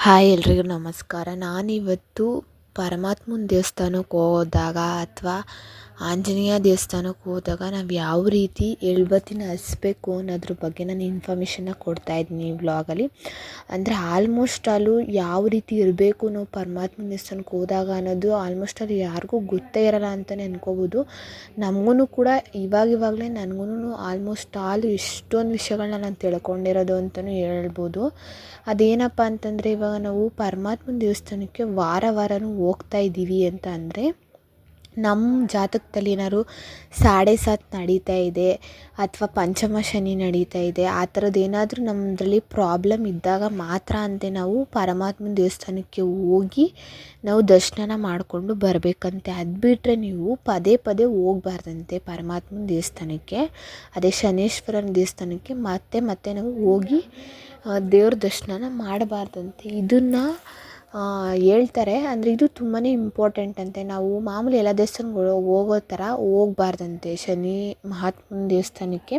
Hi ಎಲ್ರಿಗೂ ನಮಸ್ಕಾರ. ನಾನಿವತ್ತು ಪರಮಾತ್ಮನ ದೇವಸ್ಥಾನಕ್ಕೆ ಹೋದಾಗ ಅಥವಾ ಆಂಜನೇಯ ದೇವಸ್ಥಾನಕ್ಕೆ ಹೋದಾಗ ನಾವು ಯಾವ ರೀತಿ ಎಳ್ಬತ್ತಿನ ಹಸ್ಬೇಕು ಅನ್ನೋದ್ರ ಬಗ್ಗೆ ನಾನು ಇನ್ಫಾರ್ಮೇಷನ್ನ ಕೊಡ್ತಾಯಿದ್ದೀನಿ ಈ ವ್ಲಾಗಲ್ಲಿ ಅಂದರೆ ಆಲ್ಮೋಸ್ಟ್ ಆಲು ಯಾವ ರೀತಿ ಇರಬೇಕು ನಾವು ಪರಮಾತ್ಮನ ದೇವಸ್ಥಾನಕ್ಕೆ ಹೋದಾಗ ಅನ್ನೋದು ಆಲ್ಮೋಸ್ಟ್ ಆಲ್ ಯಾರಿಗೂ ಗೊತ್ತೇ ಇರಲ್ಲ ಅಂತಲೇ ಅನ್ಕೋಬೋದು. ನಮಗೂ ಕೂಡ ಇವಾಗಿವಾಗಲೇ ನನಗೂ ಆಲ್ಮೋಸ್ಟ್ ಆಲ್ ಎಷ್ಟೊಂದು ವಿಷಯಗಳನ್ನ ನಾನು ತಿಳ್ಕೊಂಡಿರೋದು ಅಂತಲೂ ಹೇಳ್ಬೋದು. ಅದೇನಪ್ಪ ಅಂತಂದರೆ ಇವಾಗ ನಾವು ಪರಮಾತ್ಮನ ದೇವಸ್ಥಾನಕ್ಕೆ ವಾರ ವಾರವೂ ಹೋಗ್ತಾ ಇದ್ದೀವಿ ಅಂತ ಅಂದರೆ ನಮ್ಮ ಜಾತಕದಲ್ಲಿ ಏನಾದ್ರು ಸಾಡೆ ಸಾತ್ ನಡೀತಾ ಇದೆ ಅಥವಾ ಪಂಚಮ ಶನಿ ನಡೀತಾ ಇದೆ, ಆ ಥರದ್ದು ಏನಾದರೂ ನಮ್ಮದ್ರಲ್ಲಿ ಪ್ರಾಬ್ಲಮ್ ಇದ್ದಾಗ ಮಾತ್ರ ಅಂತೆ ನಾವು ಪರಮಾತ್ಮನ ದೇವಸ್ಥಾನಕ್ಕೆ ಹೋಗಿ ನಾವು ದರ್ಶನ ಮಾಡಿಕೊಂಡು ಬರಬೇಕಂತೆ. ಅದು ಬಿಟ್ಟರೆ ನೀವು ಪದೇ ಪದೇ ಹೋಗ್ಬಾರ್ದಂತೆ ಪರಮಾತ್ಮನ ದೇವಸ್ಥಾನಕ್ಕೆ. ಅದೇ ಶನೇಶ್ವರನ ದೇವಸ್ಥಾನಕ್ಕೆ ಮತ್ತೆ ಮತ್ತೆ ನಾವು ಹೋಗಿ ದೇವ್ರ ದರ್ಶನನ ಮಾಡಬಾರ್ದಂತೆ. ಇದನ್ನು ಹೇಳ್ತಾರೆ. ಅಂದರೆ ಇದು ತುಂಬಾ ಇಂಪಾರ್ಟೆಂಟ್ ಅಂತೆ. ನಾವು ಮಾಮೂಲಿ ಎಲ್ಲ ದೇವಸ್ಥಾನಗಳು ಹೋಗೋ ಥರ ಹೋಗ್ಬಾರ್ದಂತೆ ಶನಿ, ಮಹಾತ್ಮನ ದೇವಸ್ಥಾನಕ್ಕೆ.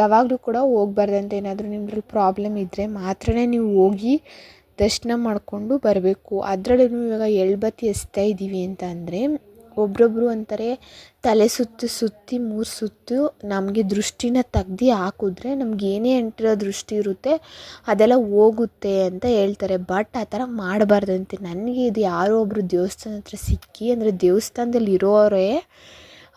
ಯಾವಾಗಲೂ ಕೂಡ ಹೋಗ್ಬಾರ್ದಂತೆ. ಏನಾದರೂ ನಿಮ್ಮದ್ರಲ್ಲಿ ಪ್ರಾಬ್ಲಮ್ ಇದ್ದರೆ ಮಾತ್ರನೇ ನೀವು ಹೋಗಿ ದರ್ಶನ ಮಾಡಿಕೊಂಡು ಬರಬೇಕು. ಅದರಲ್ಲೂ ಇವಾಗ ಎಳ್ಬತ್ತಿ ಎಸ್ತಾ ಇದ್ದೀವಿ ಅಂತ ಅಂದರೆ ಒಬ್ಬರೊಬ್ರು ಅಂತಾರೆ, ತಲೆ ಸುತ್ತು, ಸುತ್ತಿ, ಮೂರು ಸುತ್ತು, ನಮಗೆ ದೃಷ್ಟಿನ ತೆಗ್ದು ಹಾಕಿದ್ರೆ ನಮ್ಗೆ ಏನೇ ಅಂಟಿರೋ ದೃಷ್ಟಿ ಇರುತ್ತೆ, ಅದೆಲ್ಲ ಹೋಗುತ್ತೆ ಅಂತ ಹೇಳ್ತಾರೆ. ಬಟ್ ಆ ಥರ ಮಾಡಬಾರ್ದಂತೆ. ನನಗೆ ಇದು ಯಾರೋ ಒಬ್ಬರು ದೇವಸ್ಥಾನ ಹತ್ರ ಸಿಕ್ಕಿ, ಅಂದರೆ ದೇವಸ್ಥಾನದಲ್ಲಿ ಇರೋರೇ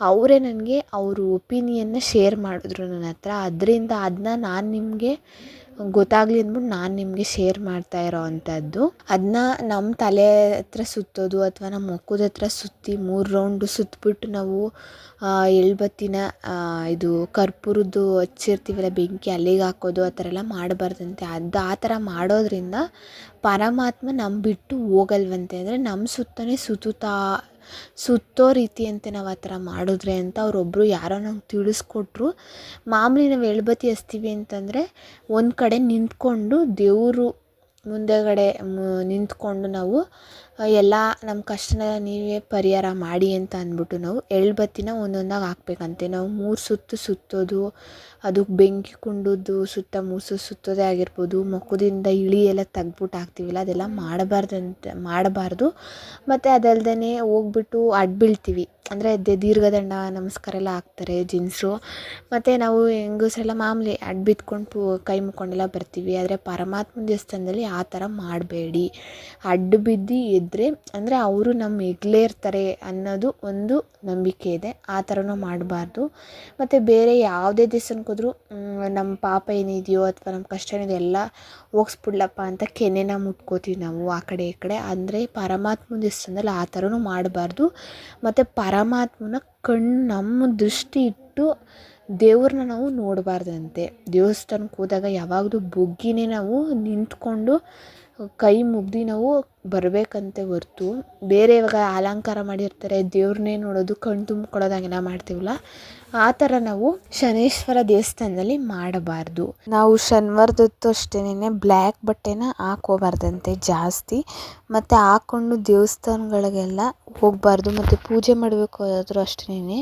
ಅವರೇ ನನಗೆ ಅವರು ಒಪಿನಿಯನ್ನ ಶೇರ್ ಮಾಡಿದ್ರು ನನ್ನ ಹತ್ರ. ಅದರಿಂದ ಅದನ್ನ ನಾನು ನಿಮಗೆ ಗೊತ್ತಾಗಲಿ ಅಂದ್ಬಿಟ್ಟು ನಾನು ನಿಮಗೆ ಶೇರ್ ಮಾಡ್ತಾ ಇರೋ ಅಂಥದ್ದು. ಅದನ್ನ ನಮ್ಮ ತಲೆ ಹತ್ರ ಸುತ್ತೋದು ಅಥವಾ ನಮ್ಮ ಮುಖದ ಹತ್ರ ಸುತ್ತಿ ಮೂರು ರೌಂಡು ಸುತ್ತಿಬಿಟ್ಟು ನಾವು ಎಳ್ಬತ್ತಿನ ಇದು ಕರ್ಪೂರದ್ದು ಹಚ್ಚಿರ್ತೀವಲ್ಲ ಬೆಂಕಿ ಅಲ್ಲಿಗೆ ಹಾಕೋದು ಆ ಥರ ಎಲ್ಲ ಮಾಡಬಾರ್ದಂತೆ. ಅದು ಆ ಥರ ಮಾಡೋದರಿಂದ ಪರಮಾತ್ಮ ನಮ್ಮ ಬಿಟ್ಟು ಹೋಗಲ್ವಂತೆ. ಅಂದರೆ ನಮ್ಮ ಸುತ್ತಲೇ ಸುತ್ತುತ್ತಾ ಸುತ್ತೋ ರೀತಿಯಂತೆ ನಾವು ಆ ಥರ ಮಾಡಿದ್ರೆ ಅಂತ ಅವರೊಬ್ರು ಯಾರೋ ನಂಗೆ ತಿಳಿಸ್ಕೊಟ್ರು. ಮಾಮೂಲಿ ನಾವು ಎಳ್ಬತ್ತಿ ಹಚ್ತೀವಿ ಅಂತಂದರೆ ಒಂದು ಕಡೆ ನಿಂತ್ಕೊಂಡು ದೇವರು ಮುಂದೆಗಡೆ ನಿಂತ್ಕೊಂಡು ನಾವು ಎಲ್ಲ ನಮ್ಮ ಕಷ್ಟನ ನೀವೇ ಪರಿಹಾರ ಮಾಡಿ ಅಂತ ಅಂದ್ಬಿಟ್ಟು ನಾವು ಎಳ್ಬತ್ತಿನ ಒಂದೊಂದಾಗಿ ಹಾಕ್ಬೇಕಂತೆ. ನಾವು ಮೂರು ಸುತ್ತು ಸುತ್ತೋದು ಅದಕ್ಕೆ ಬೆಂಕಿ ಕುಂಡದ್ದು ಸುತ್ತ ಸುತ್ತು ಸುತ್ತೋದೇ ಆಗಿರ್ಬೋದು, ಮುಖದಿಂದ ಇಳಿ ಎಲ್ಲ ತೆಗ್ದ್ಬಿಟ್ಟು ಹಾಕ್ತೀವಲ್ಲ, ಅದೆಲ್ಲ ಮಾಡಬಾರ್ದಂತೆ, ಮಾಡಬಾರ್ದು. ಮತ್ತು ಅದಲ್ದೇ ಹೋಗ್ಬಿಟ್ಟು ಅಡ್ಡ ಬೀಳ್ತೀವಿ. ಅಂದರೆ ದೀರ್ಘದಂಡ ನಮಸ್ಕಾರ ಎಲ್ಲ ಹಾಕ್ತಾರೆ ಜೀನ್ಸು. ಮತ್ತು ನಾವು ಹೆಂಗಸರೆಲ್ಲ ಮಾಮೂಲಿ ಅಡ್ಡ ಬಿದ್ಕೊಂಡು ಪೂ, ಕೈ ಮುಕ್ಕೊಂಡೆಲ್ಲ ಬರ್ತೀವಿ. ಆದರೆ ಪರಮಾತ್ಮ ದೇವಸ್ಥಾನದಲ್ಲಿ ಆ ಥರ ಮಾಡಬೇಡಿ. ಅಡ್ಡ ಬಿದ್ದು ಎದ್ದರೆ ಅಂದರೆ ಅವರು ನಮ್ಮ ಹೆಗ್ಲೇರ್ತಾರೆ ಅನ್ನೋದು ಒಂದು ನಂಬಿಕೆ ಇದೆ. ಆ ಥರನೂ ಮಾಡಬಾರ್ದು. ಮತ್ತು ಬೇರೆ ಯಾವುದೇ ದೇವಸ್ಥಾನಕ್ಕೆ ನಮ್ಮ ಪಾಪ ಏನಿದೆಯೋ ಅಥವಾ ನಮ್ಮ ಕಷ್ಟ ಏನಿದೆ ಎಲ್ಲ ಹೋಗ್ಸ್ಬಿಡ್ಲಪ್ಪ ಅಂತ ಕೆನೆನ ಮುಟ್ಕೋತೀವಿ ನಾವು ಆ ಕಡೆ ಈ ಕಡೆ. ಅಂದರೆ ಪರಮಾತ್ಮನ ದೇವಸ್ಥಾನದಲ್ಲಿ ಆ ಥರನೂ ಮಾಡಬಾರ್ದು. ಮತ್ತು ಪರಮಾತ್ಮನ ಕಣ್ಣು ನಮ್ಮ ದೃಷ್ಟಿ ಇಟ್ಟು ದೇವ್ರನ್ನ ನಾವು ನೋಡಬಾರ್ದಂತೆ. ದೇವಸ್ಥಾನಕ್ಕೆ ಹೋದಾಗ ಯಾವಾಗಲೂ ಬುಗ್ಗಿನೇ ನಾವು ನಿಂತ್ಕೊಂಡು ಕೈ ಮುಗ್ದು ನಾವು ಬರಬೇಕಂತೆ ಹೊರ್ತು ಬೇರೆ ಇವಾಗ ಅಲಂಕಾರ ಮಾಡಿರ್ತಾರೆ ದೇವ್ರನ್ನೇ ನೋಡೋದು ಕಣ್ಣು ತುಂಬ್ಕೊಳ್ಳೋದು ಹಾಗೆಲ್ಲ ಮಾಡ್ತೀವಲ್ಲ ಆ ಥರ ನಾವು ಶನೈಶ್ವರ ದೇವಸ್ಥಾನದಲ್ಲಿ ಮಾಡಬಾರ್ದು. ನಾವು ಶನಿವಾರದೊತ್ತು ಅಷ್ಟೇನೆ ಬ್ಲ್ಯಾಕ್ ಬಟ್ಟೆನ ಹಾಕೋಬಾರ್ದಂತೆ ಜಾಸ್ತಿ ಮತ್ತು ಹಾಕ್ಕೊಂಡು ದೇವಸ್ಥಾನಗಳಿಗೆಲ್ಲ ಹೋಗಬಾರ್ದು ಮತ್ತು ಪೂಜೆ ಮಾಡಬೇಕು ಆದ್ರೂ ಅಷ್ಟೇನೆ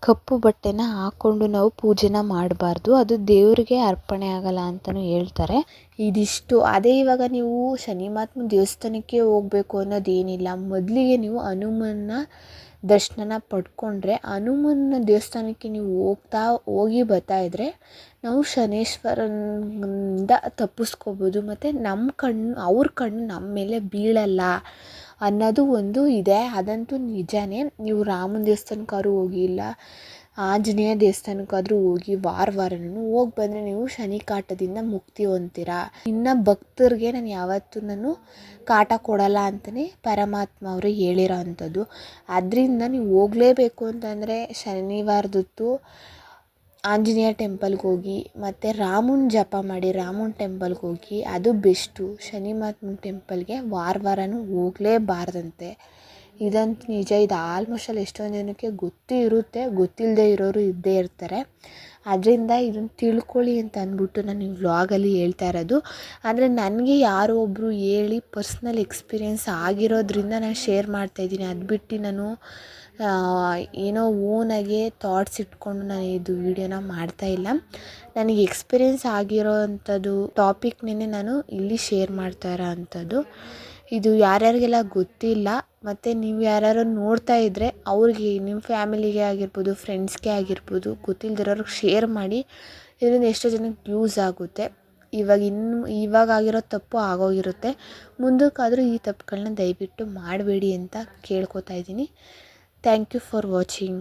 ಕಪ್ಪು ಬಟ್ಟೆನ ಹಾಕ್ಕೊಂಡು ನಾವು ಪೂಜೆನ ಮಾಡಬಾರ್ದು ಅದು ದೇವರಿಗೆ ಅರ್ಪಣೆ ಆಗಲ್ಲ ಅಂತಲೂ ಹೇಳ್ತಾರೆ. ಇದಿಷ್ಟು. ಅದೇ ಇವಾಗ ನೀವು ಶನಿ ಮಹಾತ್ಮ ದೇವಸ್ಥಾನಕ್ಕೆ ಹೋಗಬೇಕು ಅನ್ನೋದೇನಿಲ್ಲ ಮೊದಲಿಗೆ ನೀವು ಹನುಮನ್ನ ದರ್ಶನ ಪಡ್ಕೊಂಡ್ರೆ ಹನುಮನ ದೇವಸ್ಥಾನಕ್ಕೆ ನೀವು ಹೋಗ್ತಾ, ಹೋಗಿ ಬರ್ತಾ ಇದ್ದರೆ ನಾವು ಶನೈಶ್ವರನಿಂದ ತಪ್ಪಿಸ್ಕೋಬೋದು. ಮತ್ತು ನಮ್ಮ ಕಣ್ಣು, ಅವ್ರ ಕಣ್ಣು ನಮ್ಮ ಮೇಲೆ ಬೀಳಲ್ಲ ಅನ್ನೋದು ಒಂದು ಇದೆ. ಅದಂತೂ ನಿಜನೇ. ನೀವು ರಾಮನ ದೇವಸ್ಥಾನಕ್ಕಾರು ಹೋಗಿ ಇಲ್ಲ. ಆಂಜನೇಯ ದೇವಸ್ಥಾನಕ್ಕಾದರೂ ಹೋಗಿ ವಾರ ವಾರನೂ ಹೋಗಿ ಬಂದರೆ ನೀವು ಶನಿ ಕಾಟದಿಂದ ಮುಕ್ತಿ ಹೊಂದ್ತೀರ. ಇನ್ನು ಭಕ್ತರಿಗೆ ನಾನು ಯಾವತ್ತೂ ನಾನು ಕಾಟ ಕೊಡಲ್ಲ ಅಂತಲೇ ಪರಮಾತ್ಮ ಅವರು ಹೇಳಿರೋ ಅಂಥದ್ದು. ಅದರಿಂದ ನೀವು ಹೋಗಲೇಬೇಕು ಅಂತಂದರೆ ಶನಿವಾರದೊತ್ತು ಆಂಜನೇಯ ಟೆಂಪಲ್ಗೆ ಹೋಗಿ ಮತ್ತು ರಾಮನ ಜಪ ಮಾಡಿ, ರಾಮನ ಟೆಂಪಲ್ಗೆ ಹೋಗಿ ಅದು ಬೆಸ್ಟು. ಶನಿ ಮಹಾತ್ಮನ ಟೆಂಪಲ್ಗೆ ವಾರ ವಾರನೂ ಹೋಗಲೇಬಾರ್ದಂತೆ. ಇದಂತೂ ನಿಜ, ಇದು ಆಲ್ಮೋಸ್ಟ್ ಅಲ್ಲಿ ಎಷ್ಟೊಂದು ಜನಕ್ಕೆ ಗೊತ್ತು ಇರುತ್ತೆ ಗೊತ್ತಿಲ್ಲದೆ ಇರೋರು ಇದ್ದೇ ಇರ್ತಾರೆ. ಅದರಿಂದ ಇದನ್ನು ತಿಳ್ಕೊಳ್ಳಿ ಅಂತ ಅಂದ್ಬಿಟ್ಟು ನಾನು ಈ ವ್ಲಾಗಲ್ಲಿ ಹೇಳ್ತಾ ಇರೋದು. ಅಂದರೆ ನನಗೆ ಯಾರೋ ಒಬ್ಬರು ಹೇಳಿ ಪರ್ಸ್ನಲ್ ಎಕ್ಸ್ಪೀರಿಯೆನ್ಸ್ ಆಗಿರೋದ್ರಿಂದ ನಾನು ಶೇರ್ ಮಾಡ್ತಾಯಿದ್ದೀನಿ ಅದು ಬಿಟ್ಟು ನಾನು ಏನೋ ಓನಾಗೆ ಥಾಟ್ಸ್ ಇಟ್ಕೊಂಡು ನಾನು ಇದು ವೀಡಿಯೋನ ಮಾಡ್ತಾಯಿಲ್ಲ ನನಗೆ ಎಕ್ಸ್ಪೀರಿಯೆನ್ಸ್ ಆಗಿರೋ ಅಂಥದ್ದು ಟಾಪಿಕ್ನೇ ನಾನು ಇಲ್ಲಿ ಶೇರ್ ಮಾಡ್ತಾ ಇರೋ ಅಂಥದ್ದು. ಇದು ಯಾರ್ಯಾರಿಗೆಲ್ಲ ಗೊತ್ತಿಲ್ಲ, ಮತ್ತು ನೀವು ಯಾರ್ಯಾರು ನೋಡ್ತಾ ಇದ್ದರೆ ಅವ್ರಿಗೆ ನಿಮ್ಮ ಫ್ಯಾಮಿಲಿಗೆ ಆಗಿರ್ಬೋದು ಫ್ರೆಂಡ್ಸ್ಗೆ ಆಗಿರ್ಬೋದು, ಗೊತ್ತಿಲ್ದಿರೋರ್ಗೆ ಶೇರ್ ಮಾಡಿ. ಇದರಿಂದ ಎಷ್ಟೋ ಜನಕ್ಕೆ ಯೂಸ್ ಆಗುತ್ತೆ. ಇವಾಗ ಇನ್ನು, ಇವಾಗ ಆಗಿರೋ ತಪ್ಪು ಆಗೋಗಿರುತ್ತೆ. ಮುಂದಕ್ಕಾದರೂ ಈ ತಪ್ಪುಗಳನ್ನ ದಯವಿಟ್ಟು ಮಾಡಬೇಡಿ ಅಂತ ಕೇಳ್ಕೊತಾ ಇದ್ದೀನಿ. Thank you for watching